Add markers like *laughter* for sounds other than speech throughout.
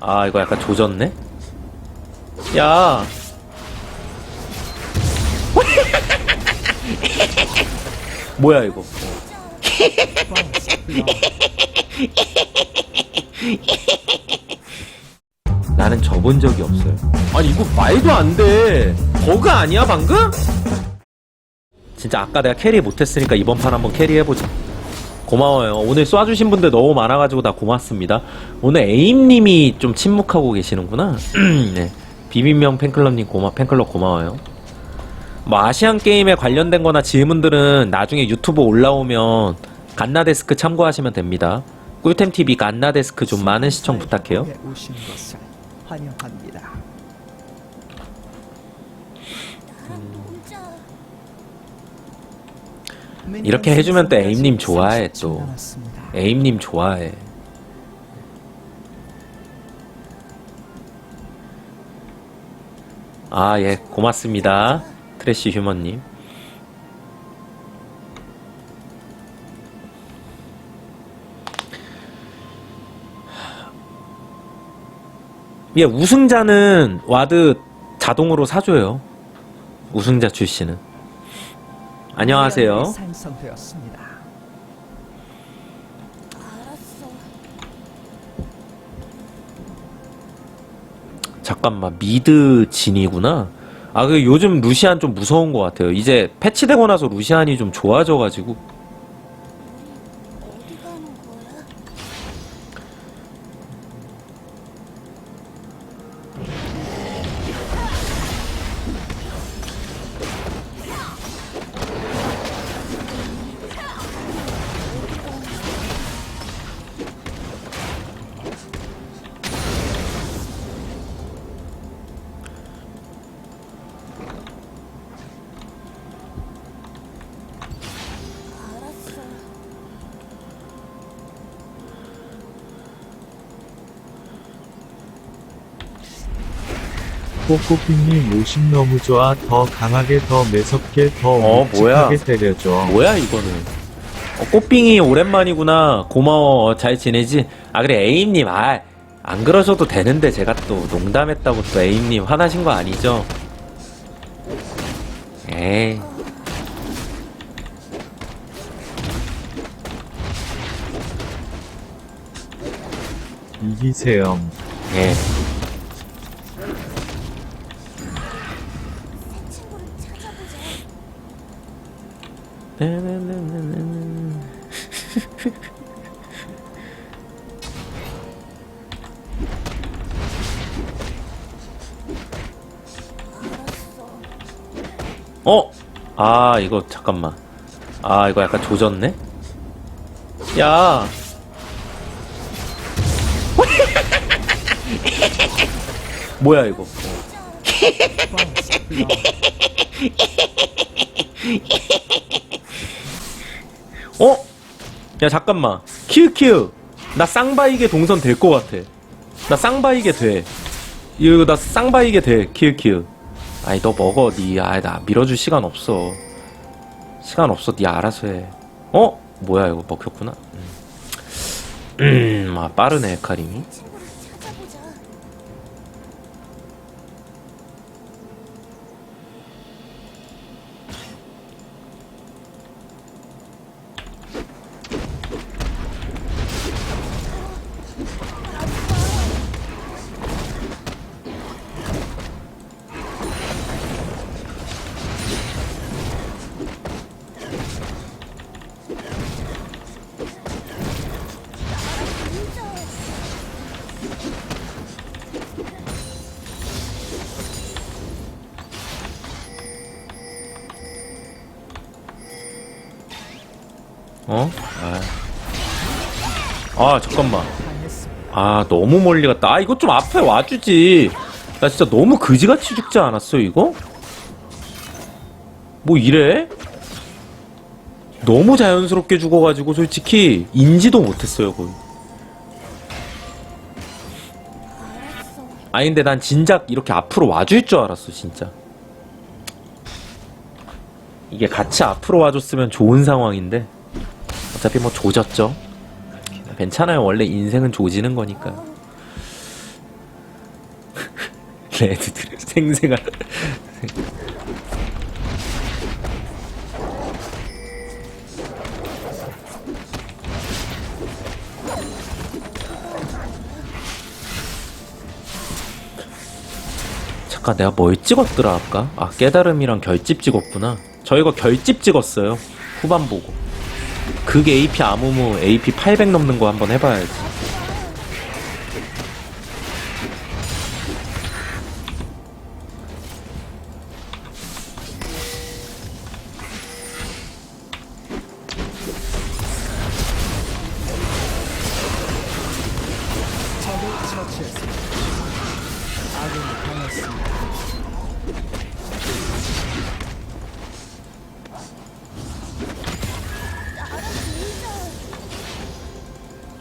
아 이거 약간 조졌네? 야! *laughs* 뭐야 이거? *laughs* 나는 접은 적이 없어요. 아니 이거 말도 안돼. 버그 아니야 방금? 진짜 아까 내가 캐리 못했으니까 이번 판 한번 캐리 해보자 고마워요. 오늘 쏴주신 분들 너무 많아가지고 다 고맙습니다. 오늘 에임님이 좀 침묵하고 계시는구나. *clears throat* 네. 비빔면 팬클럽님 고마, 팬클럽 고마워요. 뭐 아시안 게임에 관련된 거나 질문들은 나중에 유튜브 올라오면 갓나데스크 참고하시면 됩니다. 꿀템TV 갓나데스크 좀 많은 시청 부탁해요. 것을 환영합니다. 이렇게 해주면 또 에임님 좋아해, 또. 에임님 좋아해. 아, 예, 고맙습니다. 트래쉬 휴먼님. 예, 우승자는 와드 자동으로 사줘요. 우승자 출시는. 안녕하세요. 생성되었습니다. 잠깐만 미드 진이구나. 아, 그 요즘 루시안 좀 무서운 것 같아요. 이제 패치되고 나서 루시안이 좀 좋아져가지고. 꼬꼬핑님 오심 너무 좋아 더 강하게 더 매섭게 더 어, 뭐야. 묵직하게 때려줘 뭐야 이거는? 어, 꽃빙이 오랜만이구나. 고마워. 어, 잘 지내지? 아 그래 에임님 아. 안 그러셔도 되는데 제가 또 농담했다고 또 에임님 화나신 거 아니죠? 에이 이기세요 예. 어? 아 이거 잠깐만. 아 이거 약간 조졌네? 야. *laughs* 뭐야 이거? 어? 야 잠깐만. 키읔키읔. 나 쌍바이게 동선 될 것 같아. 나 쌍바이게 돼. 이거 나 쌍바이게 돼. 키읔키읔. 아니 너 먹어 니. 아이 나 밀어줄 시간 없어. 시간 없어. 니 알아서 해. 어? 뭐야 이거 먹혔구나. 음, 음 아, 빠르네 카림이. 어? 아. 아 잠깐만. 아 너무 멀리 갔다. 아 이거 좀 앞에 와주지. 나 진짜 너무 그지같이 죽지 않았어 이거? 뭐 이래? 너무 자연스럽게 죽어가지고 솔직히 인지도 못했어요 거의. 아니 근데 난 진작 이렇게 앞으로 와줄 줄 알았어 진짜. 이게 같이 앞으로 와줬으면 좋은 상황인데 어차피 뭐 조졌죠. 괜찮아요 원래 인생은 조지는 거니까. *laughs* 레드들 생생한 잠깐 내가 뭘 찍었더라 아까? 아 깨달음이랑 결집 찍었구나 저 이거 결집 찍었어요 후반 보고 그게 AP 아무무 AP 800 넘는 거 한번 해봐야지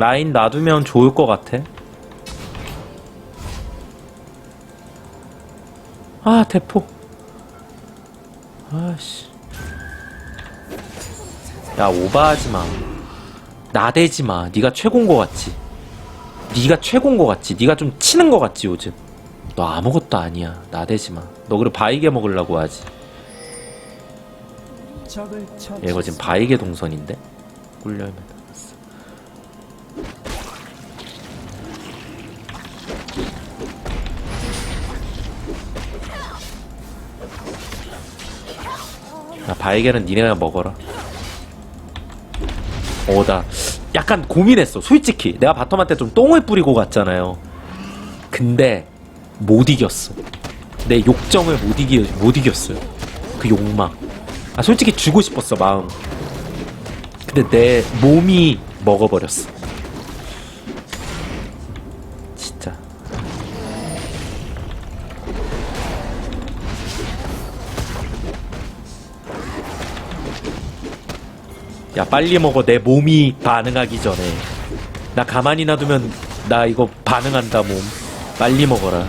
라인 놔두면 좋을 것 같아. 아 대포. 아씨. 야 오바하지 마. 나대지 마. 네가 최고인 것 같지? 네가 최고인 것 같지? 네가 좀 치는 것 같지 요즘? 너 아무것도 아니야. 나대지 마. 너 그래 바이게 먹으려고 하지. 적을 얘 처치. 이거 지금 바이게 동선인데? 꿀열면 야 바이게는 니네가 먹어라. 어나 약간 고민했어. 솔직히. 내가 바텀한테 좀 똥을 뿌리고 갔잖아요. 근데 못 이겼어. 내 욕정을 못 이기 못 이겼어요. 그 욕망. 아 솔직히 주고 싶었어 마음. 근데 내 몸이 먹어버렸어 야 빨리 먹어. 내 몸이 반응하기 전에. 나 가만히 놔두면 나 이거 반응한다 몸. 빨리 먹어라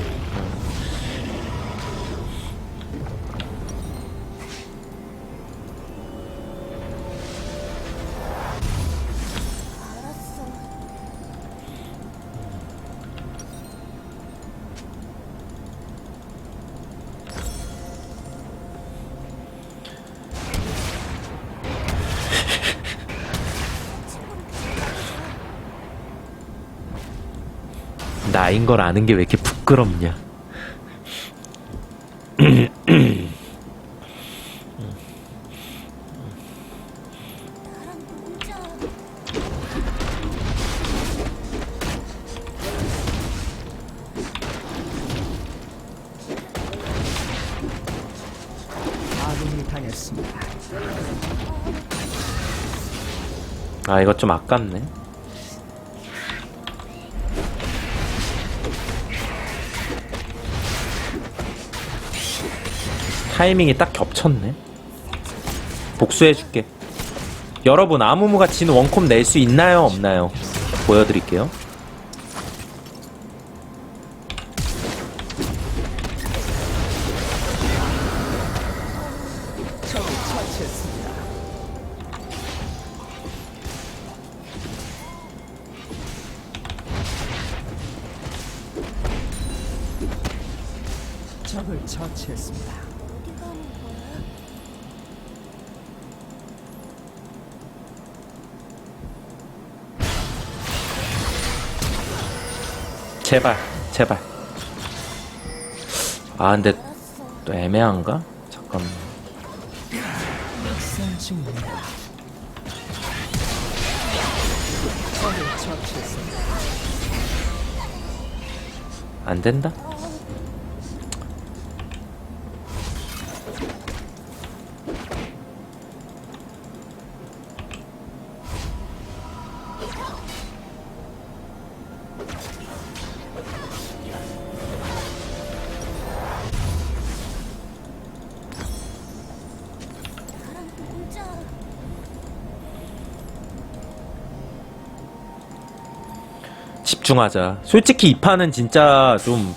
나인 걸 아는 게 왜 이렇게 부끄럽냐. 아 이거 좀 아깝네 타이밍이 딱 겹쳤네. 복수해줄게. 여러분 아무무가 진 원콤 낼 수 있나요 없나요? 보여드릴게요. 적을 처치했습니다. 제발 제발 아 근데. 또 애매한가? 잠깐만. 안 된다? 집중하자. 솔직히 이 판은 진짜 좀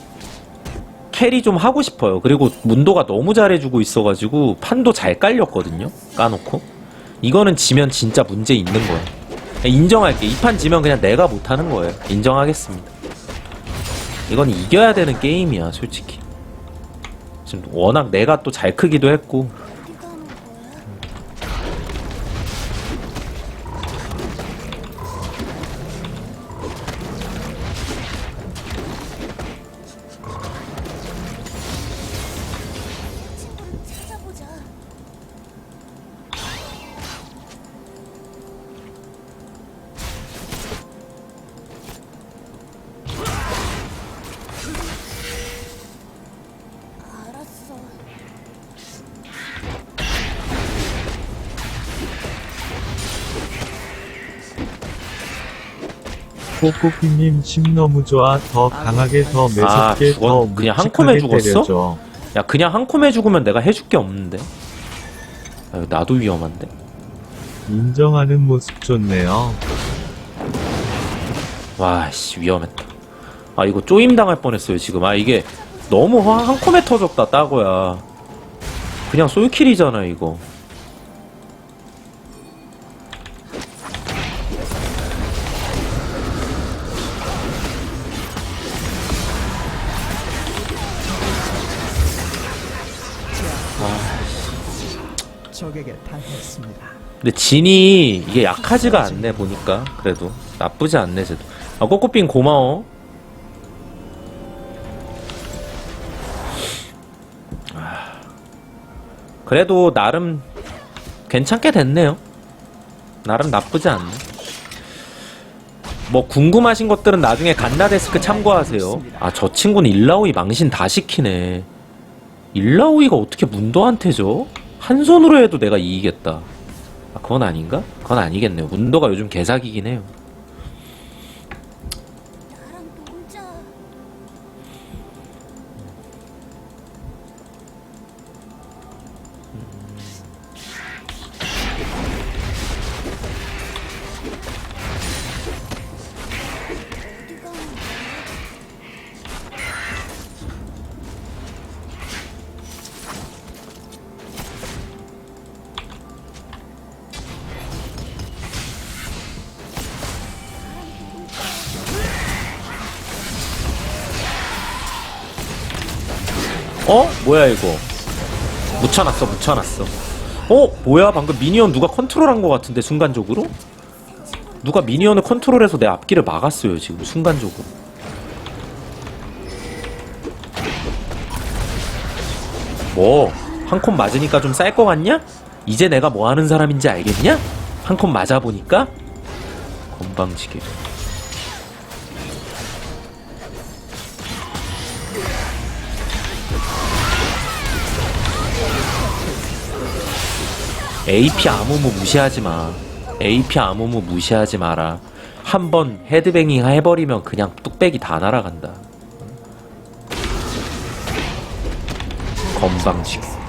캐리 좀 하고 싶어요. 그리고 문도가 너무 잘해주고 있어가지고 판도 잘 깔렸거든요. 까놓고. 이거는 지면 진짜 문제 있는. 그냥 인정할게. 이 판 지면 그냥 내가 못하는 거예요. 인정하겠습니다. 이건 이겨야 되는 게임이야, 솔직히. 지금 워낙 내가 또 잘 크기도 했고 꼬꼬피님 심 너무 좋아. 더 강하게 더 아, 매섭게 죽었- 더 그냥 한 콤에 묵직하게 죽었어? 때려줘. 야 그냥 한 콤에 죽으면 내가 해줄 게 없는데? 아유, 나도 위험한데? 인정하는 모습 좋네요. 와씨 위험했다. 아 이거 쪼임 당할 뻔했어요 지금. 아 이게 너무 화- 한 콤에 터졌다 따고야. 그냥 솔킬이잖아 이거 적에게 당했습니다. 근데 진이 이게 약하지가 않네 보니까. 그래도. 나쁘지 않네 쟤도. 아 꼬꼬빙 고마워. 아, 그래도 나름 괜찮게 됐네요. 나름 나쁘지 않네. 뭐 궁금하신 것들은 나중에 간다데스크 참고하세요. 아 저 친구는 일라오이 망신 다 시키네. 일라오이가 어떻게 문도한테 져? 한 손으로 해도 내가 이기겠다 아, 그건 아닌가? 그건 아니겠네요. 문도가 요즘 개사기긴 해요. 어? 뭐야 이거? 묻혀놨어, 묻혀놨어. 어? 뭐야? 방금 미니언 누가 컨트롤한 것 같은데 순간적으로? 누가 미니언을 컨트롤해서 내 앞길을 막았어요 지금 순간적으로. 뭐? 한 콤 맞으니까 좀 쌀 것 같냐? 이제 내가 뭐 하는 사람인지 알겠냐? 한 콤 맞아보니까? 건방지게. AP 아무무 무시하지 마. AP 아무무 무시하지 마라. 한 번 헤드뱅잉 해버리면 그냥 뚝배기 다 날아간다. 건방지게.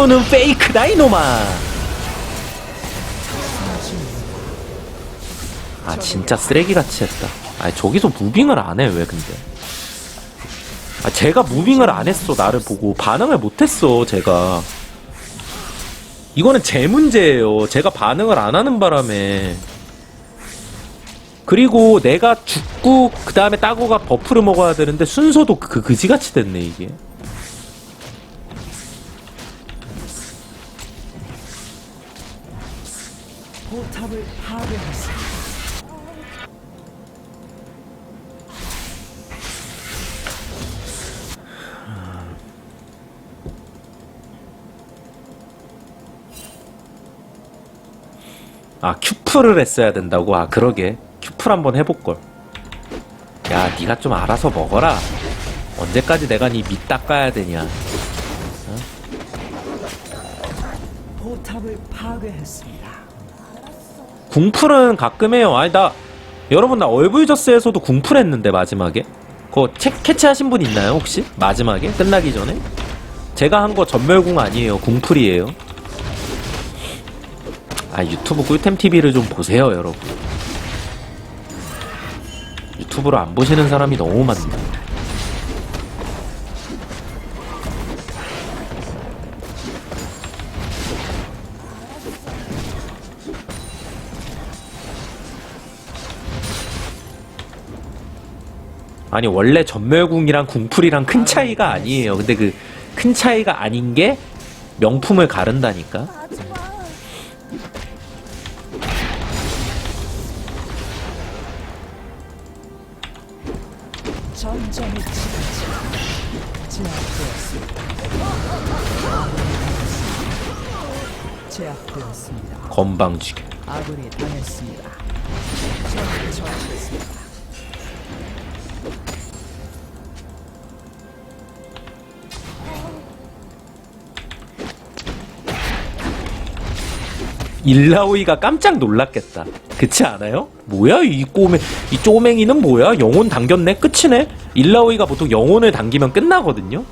큐는 페이크다 이놈아. 아 진짜 쓰레기같이 했다. 아 저기서 무빙을 안 해 왜 근데? 아 제가 무빙을 안 했어 나를 보고 반응을 못 했어 제가. 이거는 제 문제예요. 제가 반응을 안 하는 바람에. 그리고 내가 죽고 그 다음에 따고가 버프를 먹어야 되는데 순서도 그 그지같이 됐네 이게. 아 큐프를 했어야 된다고? 아 그러게 큐프를 한번 해볼걸 야 니가 좀 알아서 먹어라 언제까지 내가 니 밑 닦아야 되냐 포탑을 파괴했습니다. 궁풀은 가끔 해요 아니 나 여러분 나 얼굴저스에서도 궁풀 했는데 마지막에 그거 채, 캐치하신 분 있나요 혹시? 마지막에? 끝나기 전에? 제가 한 거 전멸궁 아니에요 궁풀이에요 아 유튜브 꿀템 TV를 좀 보세요, 여러분. 유튜브를 안 보시는 사람이 너무 많네. 아니 원래 전멸궁이랑 궁풀이랑 큰 차이가 아니에요. 근데 그 큰 차이가 아닌 게 명품을 가른다니까. 건방지게. 아군이 당했습니다. 적을 처치했습니다. 일라오이가 깜짝 놀랐겠다. 그렇지 않아요? 뭐야 이 꼬맹 이 쪼맹이는 뭐야? 영혼 당겼네 끝이네. 일라오이가 보통 영혼을 당기면 끝나거든요.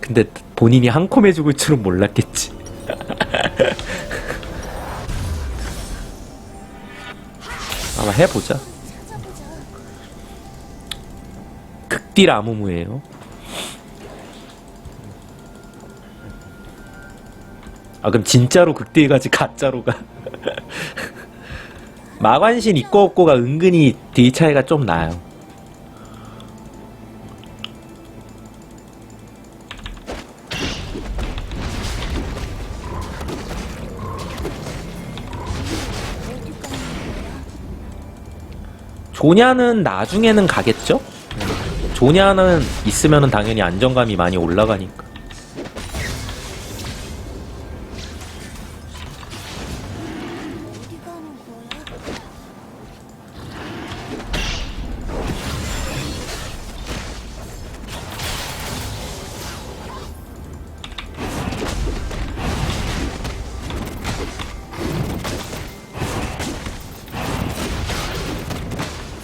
근데 본인이 한 콤에 죽을 줄은 몰랐겠지. *laughs* 아마 해보자. 극딜 아무무예요. 아 그럼 진짜로 극딜 가지 가짜로가 *laughs* 마관신 있고 없고가 은근히 딜 차이가 좀 나요. 조냐는 나중에는 가겠죠? 조냐는 있으면은 당연히 안정감이 많이 올라가니까.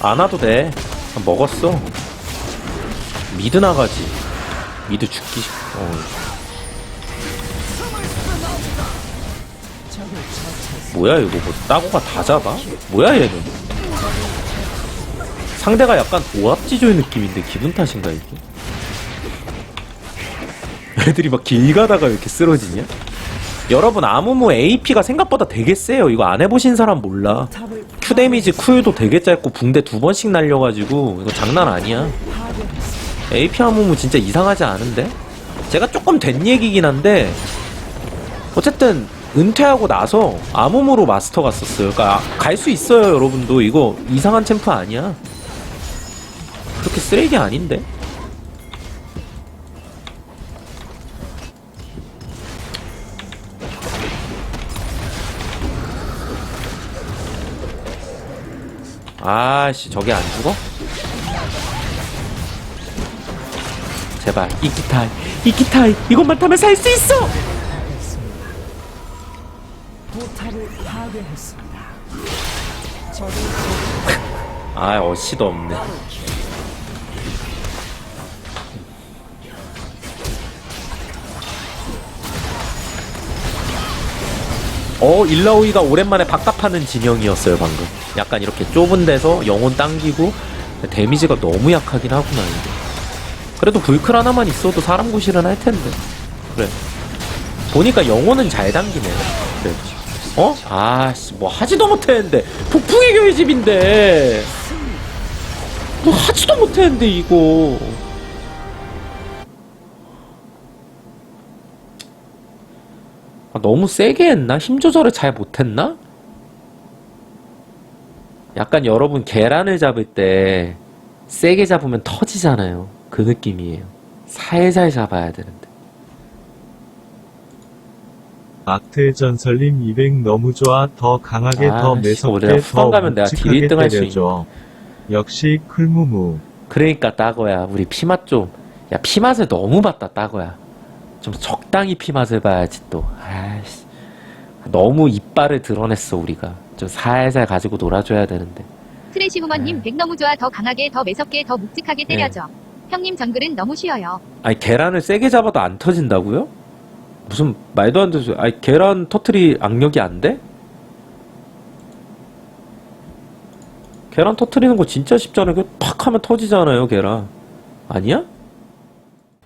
안 와도 돼. 아, 먹었어. 미드 나가지. 미드 죽기. 싫- 어. 뭐야 이거 뭐 따고가 다 잡아? 뭐야 얘는? 상대가 약간 오합지졸 느낌인데 기분 탓인가 이게? 애들이 막 길 가다가 왜 이렇게 쓰러지냐? 여러분 아무무 AP가 생각보다 되게 세요. 이거 안 해보신 사람 몰라. Q 데미지 쿨도 되게 짧고 붕대 두 번씩 날려가지고 이거 장난 아니야. AP 아무무 진짜 이상하지 않은데? 제가 조금 된 얘기긴 한데 어쨌든 은퇴하고 나서 아무무로 마스터 갔었어요. 그러니까 갈 수 있어요, 여러분도. 이거 이상한 챔프 아니야. 그렇게 쓰레기 아닌데? 아씨, 저게 안 죽어? 제발, 이키타이, 이키타이, 이것만 타면 살 수 있어! 파괴했습니다. 아, 어시도 없네. 어, 일라오이가 오랜만에 바깥하는 진영이었어요, 방금. 약간 이렇게 좁은 데서 영혼 당기고, 데미지가 너무 약하긴 하구나, 이게. 그래도 불클 하나만 있어도 사람 구실은 할 텐데. 그래. 보니까 영혼은 잘 당기네. 그래. 어? 아씨, 뭐 하지도 못했는데. 폭풍의 교회 집인데. 뭐 하지도 못했는데 이거 아, 너무 세게 했나? 힘 조절을 잘 못했나? 약간 여러분 계란을 잡을 때 세게 잡으면 터지잖아요 그 느낌이에요 살살 잡아야 되는데 아트 전설님 200 너무 좋아 더 강하게 아, 더 매섭게 가면 내가 묵직하게 1등 할수 때려줘. 역시 쿨무무. 그러니까 따거야 우리 피맛 좀야 피맛을 너무 봤다 따거야 좀 적당히 피 맛을 봐야지 또 아이씨 너무 이빨을 드러냈어 우리가 좀 살살 가지고 놀아줘야 되는데 트래시 우먼님 백 너무 좋아 더 강하게 더 매섭게 더 묵직하게 때려줘. 형님 정글은 너무 쉬워요. 아니 계란을 세게 잡아도 안 터진다고요? 무슨 말도 안 되는 소리 아니 계란 터트리 악력이 안 돼? 계란 터트리는 거 진짜 쉽잖아요 그팍 하면 터지잖아요 계란 아니야?